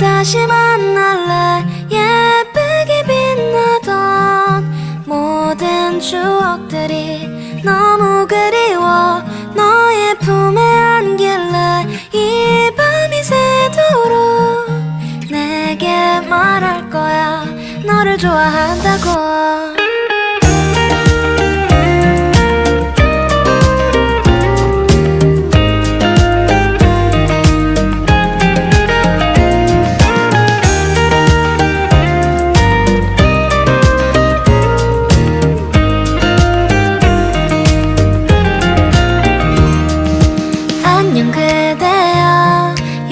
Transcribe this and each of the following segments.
다시 만날래? 예쁘게 빛나던 모든 추억들이 너무 그리워. 너의 품에 안길래 이 밤이 새도록 내게 말할 거야. 너를 좋아한다고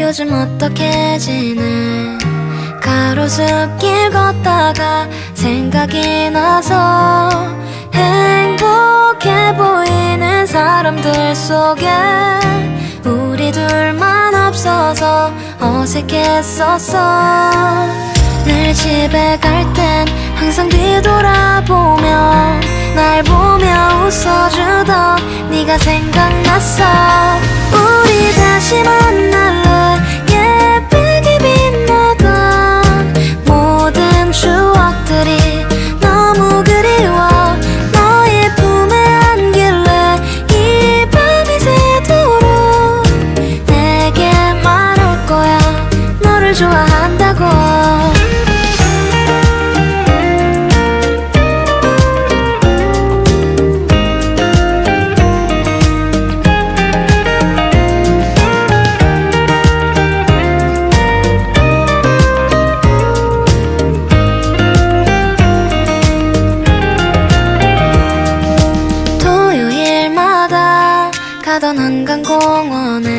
요즘 어떻게 지내? 가로수길 걷다가 생각이 나서 행복해 보이는 사람들 속에 우리 둘만 없어서 어색했었어. 늘 집에 갈 땐 항상 뒤돌아보며 날 보며 웃어주던 네가 생각났어. 우리 다시 만날 좋아한다고. 토요일마다 가던 한강공원에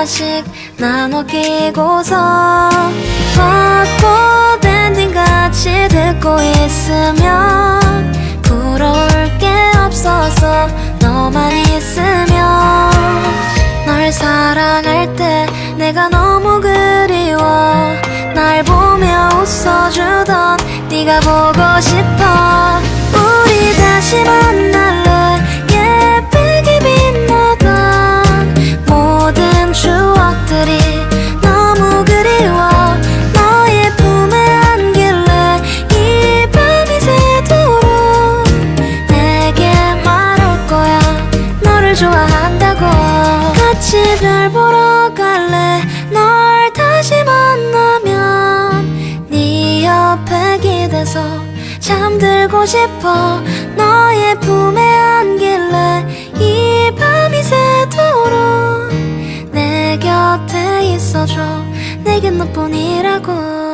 하나씩 나눠 끼고서 벚꽃 엔딩 같이 듣고 있으면 부러울 게 없어서 너만 있으면 널 사랑할 때 내가 너무 그리워. 날 보며 웃어주던 네가 보 같이 별 보러 갈래? 널 다시 만나면 네 옆에 기대서 잠들고 싶어. 너의 품에 안길래 이 밤이 새도록 내 곁에 있어줘. 내겐 너뿐이라고